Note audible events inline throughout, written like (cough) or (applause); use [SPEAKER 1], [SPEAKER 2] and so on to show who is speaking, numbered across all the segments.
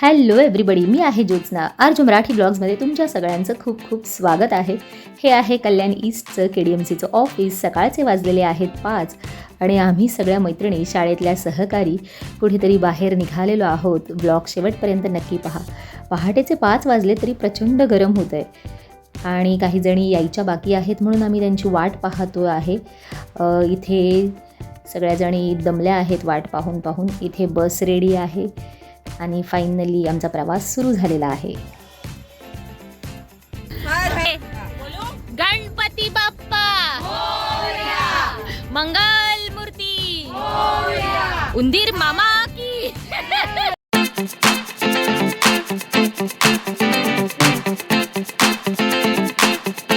[SPEAKER 1] Hello everybody मी आहे ज्योत्स्ना. आर्ज मराठी ब्लॉग्समध्ये तुमच्या सगळ्यांचं खूप खूप स्वागत आहे. हे आहे कल्याण ईस्टचं के डी एम सीचं ऑफिस. सकाळचे वाजलेले आहेत पाच आणि आम्ही सगळ्या मैत्रिणी शाळेतल्या सहकारी कुठेतरी बाहेर निघालेलो आहोत. ब्लॉग शेवटपर्यंत नक्की पहा. पहाटेचे पाच वाजले तरी प्रचंड गरम होतं आहे आणि काही जणी यायच्या बाकी आहेत म्हणून आम्ही त्यांची वाट पाहतो आहे. इथे सगळ्याजणी दमल्या आहेत वाट पाहून पाहून. इथे बस रेडी आहे. आणि फायनली आमचा प्रवास सुरू झालेला आहे.
[SPEAKER 2] गणपती बाप्पा! मंगल मूर्ती! उंदीर मामा की! (laughs)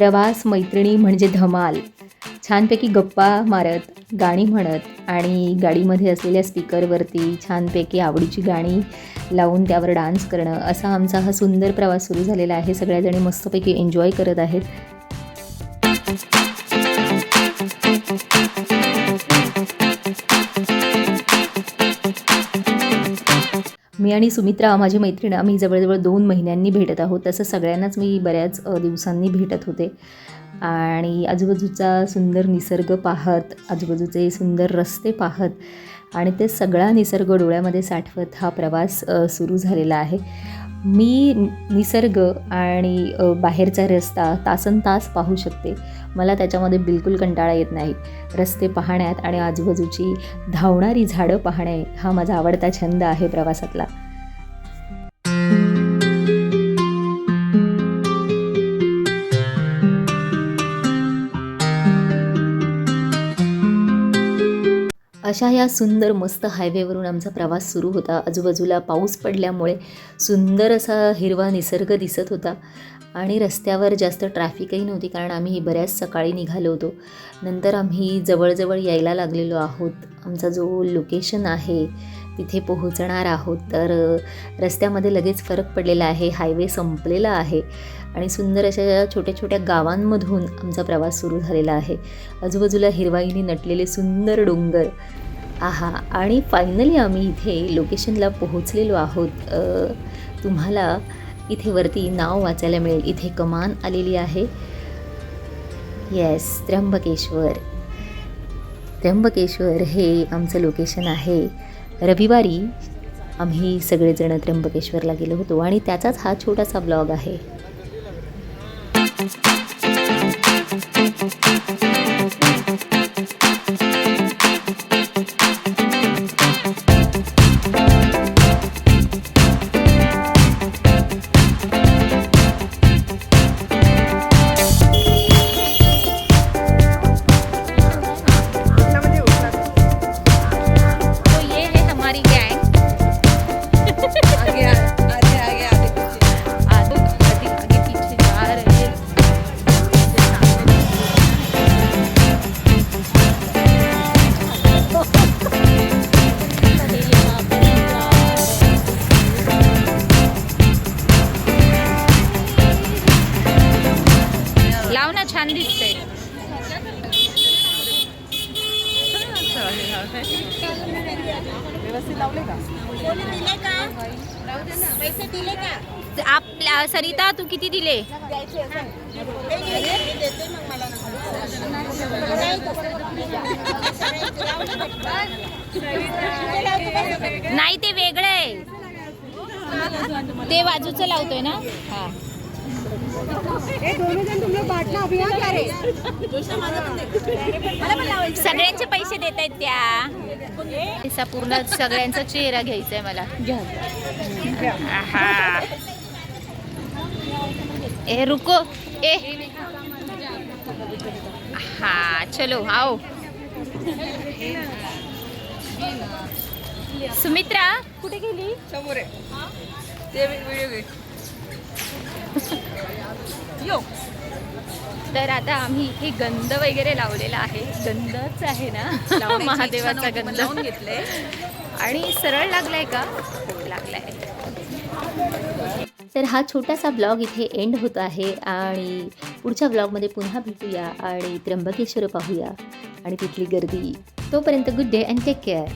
[SPEAKER 1] प्रवास मैत्रिणी म्हणजे धमाल. छानपैकी गप्पा मारत गाणी म्हणत आणि गाडीमध्ये असलेल्या स्पीकरवरती छानपैकी आवडीची गाणी लावून त्यावर डान्स करणं असा आमचा हा सुंदर प्रवास सुरू झालेला आहे. सगळ्याजणी मस्तपैकी एन्जॉय करत आहेत. मी आणि सुमित्रा माझी मैत्रीण आम्ही जवळजवळ दोन महिन्यांनी भेटत आहोत. तसं सगळ्यांनाच मी बऱ्याच दिवसांनी भेटत होते. आणि आजूबाजूचा सुंदर निसर्ग पाहत आजूबाजूचे सुंदर रस्ते पाहत आणि ते सगळा निसर्ग डोळ्यामध्ये साठवत हा प्रवास सुरू झालेला आहे. मी निसर्ग आणि बाहेरचा रस्ता तासन तास पाहू शकते. मला त्याच्यामध्ये बिलकुल कंटाळा येत नाही. रस्ते पाहण्यात आणि आजूबाजूची धावणारी झाडं पाहणे हा माझा आवडता छंद आहे प्रवासातला. अशा या सुंदर मस्त हायवेवरून आमचा प्रवास सुरू होता. आजूबाजूला पाऊस पडल्यामुळे सुंदर असा हिरवा निसर्ग दिसत होता आणि रस्त्यावर जास्त ट्रॅफिकही नव्हती कारण आम्ही बऱ्याच सकाळी निघालो होतो. नंतर आम्ही जवळजवळ यायला लागलेलो आहोत. आमचा जो लोकेशन आहे तिथे पोहोचणार आहोत. तर रस्त्यामध्ये लगेच फरक पडलेला आहे. हायवे संपलेला आहे. आणि सुंदर अशा छोट्या छोट्या गावांमधून आमचा प्रवास सुरू झालेला आहे. आजूबाजूला हिरवाईने नटलेले सुंदर डोंगर. आहा आणि फायनली आम्ही इथे लोकेशनला पोहोचलेलो आहोत. तुम्हाला इथे वरती नाव वाचायला मिळेल. इथे कमान आलेली आहे. येस त्र्यंबकेश्वर. त्र्यंबकेश्वर हे आमचं लोकेशन आहे. रविवारी आम्ही सगळेजण त्र्यंबकेश्वरला गेलो होतो आणि त्याचाच हा छोटासा ब्लॉग आहे.
[SPEAKER 2] तो
[SPEAKER 3] व्यवस्थित लावले का?
[SPEAKER 2] आपल्या सरिता तू किती दिले? नाही ते वेगळं आहे. ते बाजूचं लावतोय ना? हा. सगळ्यांचे पैसे देत आहेत त्या. पूर्ण सगळ्यांचा चेहरा घ्यायचा आहे मला आहा. ए रुको. ए. हा चलो आओ. सुमित्रा. कुठे गेली?
[SPEAKER 3] समोर आहे. ते व्हिडिओ घे. यो (laughs)
[SPEAKER 2] तर आता आम्ही इथे गंध वगैरे लावलेला आहे. गंधच आहे ना? (laughs) महादेवाचा गंध.
[SPEAKER 3] लावून घेतले
[SPEAKER 1] आणि सरळ लागलाय का?
[SPEAKER 2] हो लागलाय.
[SPEAKER 1] तर हा छोटासा ब्लॉग इथे एंड होत आहे आणि पुढच्या ब्लॉगमध्ये पुन्हा भेटूया आणि त्र्यंबकेश्वर पाहूया आणि तिथली गर्दी. तोपर्यंत good day and take care